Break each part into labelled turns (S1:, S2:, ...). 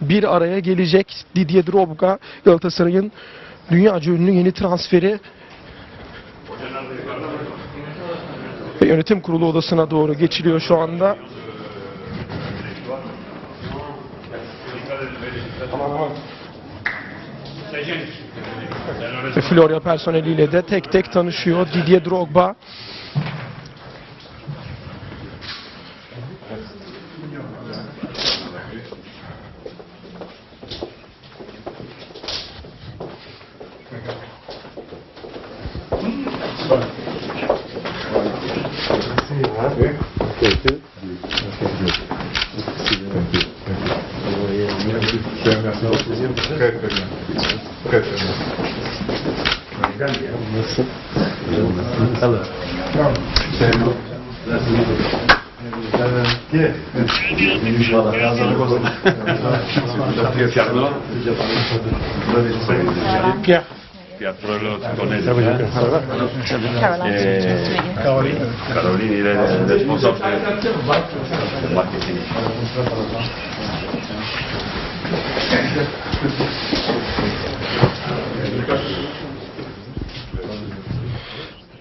S1: bir araya gelecek. Didier Drogba Galatasaray'ın dünyaca ünlü yeni transferi yönetim kurulu odasına doğru geçiliyor şu anda. Ve Florya personeliyle de tek tek tanışıyor Didier Drogba. Yeah.
S2: Piazzolo con
S3: Caroline,
S2: Eh,
S3: nice to meet you.
S2: Carolini, il responsabile.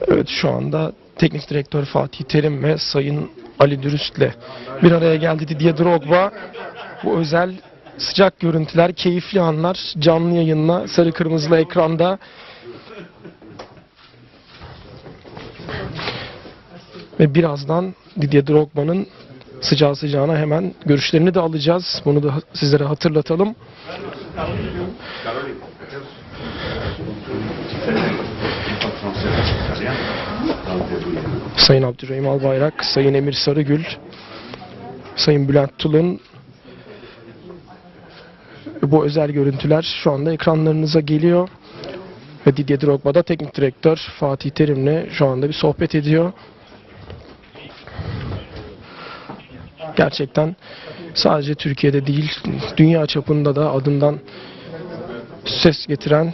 S1: Evet şu anda teknik direktör Fatih Terim ve Sayın Ali Dürüst'le bir araya geldi Didier Drogba. Bu özel sıcak görüntüler, keyifli anlar canlı yayınla sarı kırmızılı ekranda. Ve birazdan Didier Drogba'nın sıcağı sıcağına hemen görüşlerini de alacağız. Bunu da sizlere hatırlatalım. Sayın Abdurrahim Albayrak, Sayın Emir Sarıgül, Sayın Bülent Tulun bu özel görüntüler şu anda ekranlarınıza geliyor. Ve Didier Drogba da teknik direktör Fatih Terim'le şu anda bir sohbet ediyor. Gerçekten sadece Türkiye'de değil, dünya çapında da adından ses getiren,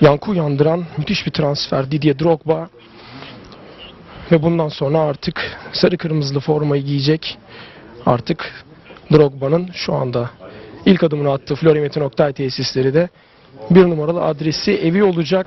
S1: yankı uyandıran müthiş bir transfer Didier Drogba. Ve bundan sonra artık sarı kırmızılı formayı giyecek. Artık Drogba'nın şu anda ilk adımını attığı Florya Metin Oktay tesisleri de bir numaralı adresi evi olacak.